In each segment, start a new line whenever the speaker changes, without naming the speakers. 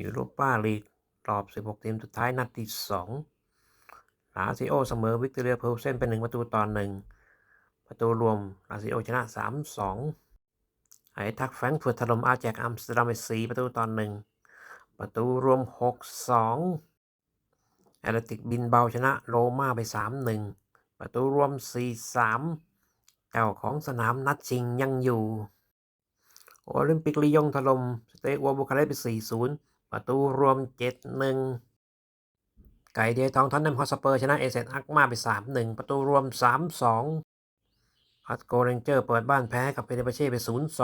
ยูโรปาลีกรอบ 16 ทีมสุดท้ายนัดที่2ลาซิโอเสมอวิกตอเรียเพลเซนเป็น1ประตูต่อ1ประตูรวมลาซิโอชนะ 3-2ไอทักแฟงเฟิร์ตถล่มอาแจกอัมสเตอร์ดัมไป4ประตูต่อ1ประตูรวม 6-2แอตเลติกบินเบาชนะโรม่าไป 3-1 ประตูรวม 4-3 เจ้าของสนามนัดชิงยังอยู่ โอลิมปิกลียงถล่มสเตกวัวบุคาเรสไป4-0 ประตูรวม 7-1 ไก่เดทองทอนแนมฮอสเปอร์ชนะเอเซนอักมาไป 3-1 ประตูรวม 3-2พัตโกเรนเจอร์เปิดบ้านแพ้กับเปเนเปเช่ไป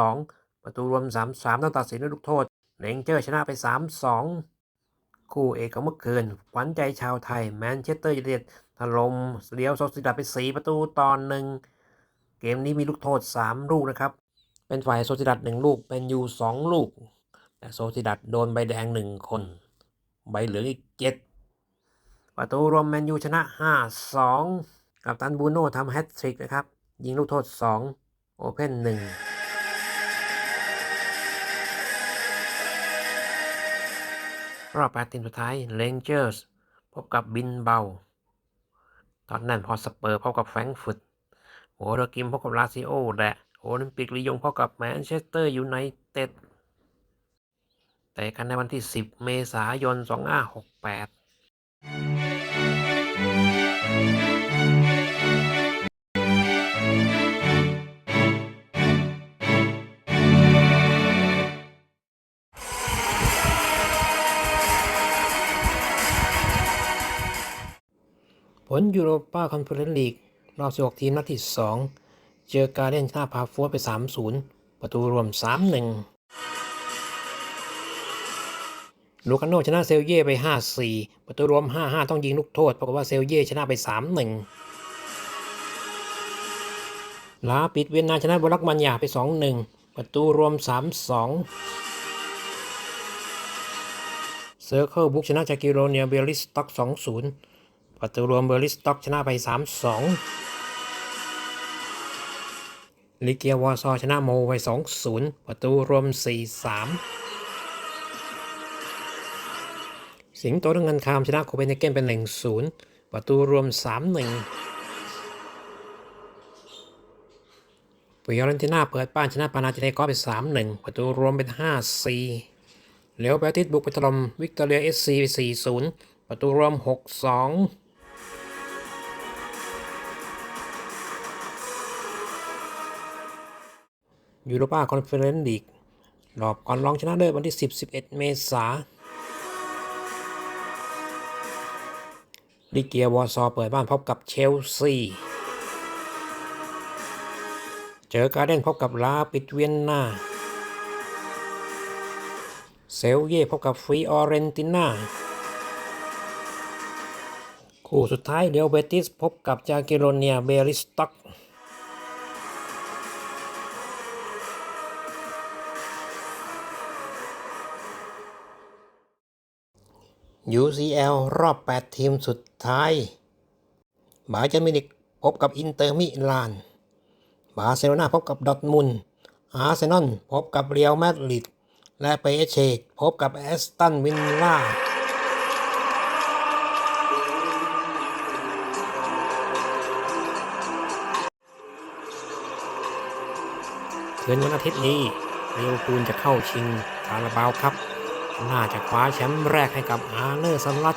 0-2 ประตูรวม 3-3ต้องตัดสินด้วยลูกโทษเรนเจอร์ชนะไป 3-2 คู่เอกของเมื่อคืนขวัญใจชาวไทยแมนเชสเตอร์ยูไนเต็ดถล่มเรียวโซซิดัดไป 4 ประตูต่อหนึ่งเกมนี้มีลูกโทษ 3 ลูกนะครับ เป็นฝ่ายโซซิดัดหนึ่งลูก เป็นยูสองลูก โซซิดัดโดนใบแดงหนึ่งคน ใบเหลืองอีกเจ็ดประตูรวมแมนยูชนะ 5-2 กับตันบูโน่ทำแฮตทริกนะครับ ยิงลูกโทษ 2 โอเพ่น1รอบ8ทีมสุดท้ายเลนเจอร์สพบกับบินเบา ตอนนั้นพอสเปอร์พบกับแฟรงก์ฟุตโอเรกิมพบกับลาซิโอและโอลิมปิกลียงพบกับแมนเชสเตอร์ยูไนเต็ด แต่กันในวันที่ 10 เมษายน 2568ผลยูโรปาคอนเฟอเรนซ์ลีกรอบ 16 ทีมนัดที่ 2 เจอการเล่นชนะพาฟัวไป 3-0 ประตูรวม 3-1 ลูกาโนชนะเซลเย่ไป 5-4 ประตูรวม 5-5 ต้องยิงลูกโทษ ปรากฏว่าเซลเย่ชนะไป 3-1 ลาปิดเวียนนาชนะบรักมันยาไป 2-1 ประตูรวม 3-2 เซอร์เคิลบุกชนะจากกิโรเนียเบลลิสต็อก 2-0 ประตูรวมเบอร์ลิสต็อกชนะไป 3-2 ลิเกียวอร์ซอชนะโมไป 2-0 ประตูรวม 4-3 สิงโตทั้งเงินคามชนะโคเปนเฮเกนเป็น1-0ประตูรวม3-1ฟิออเรนติน่าเปิดบ้านชนะปานาจิเนกอสไป3-1ประตูรวมเป็น5-4เลวเบลติสบุกไปถล่มวิกตอเรียเอสซีไป4-0ประตูรวม6-2ยูโรปาคอนเฟอเรนซ์ลีกรอบก่อนรองชนะเลิศวันที่ 10 11 เมษา ลิเกียวอร์ซอเปิดบ้านพบกับเชลซี เจอการเดนพบกับลาปิดเวียนนา เซลเย่พบกับฟรีออเรนติน่า คู่สุดท้ายเดลเบติสพบกับจากิโรเนียเบริสต็อก UCL รอบ 8 ทีมสุดท้าย บาเจอร์มินิกพบกับอินเตอร์มิลาน บาร์เซโลนาพบกับดอทมุนอาร์เซนอลพบกับเรียลมาดริด และเปเชกพบกับแอสตันวินล่าคืนวันอาทิตย์นี้เรียวปูลจะเข้าชิงคาราบาวครับ น่าจะคว้าแชมป์แรกให้กับอาร์เลอร์สลัด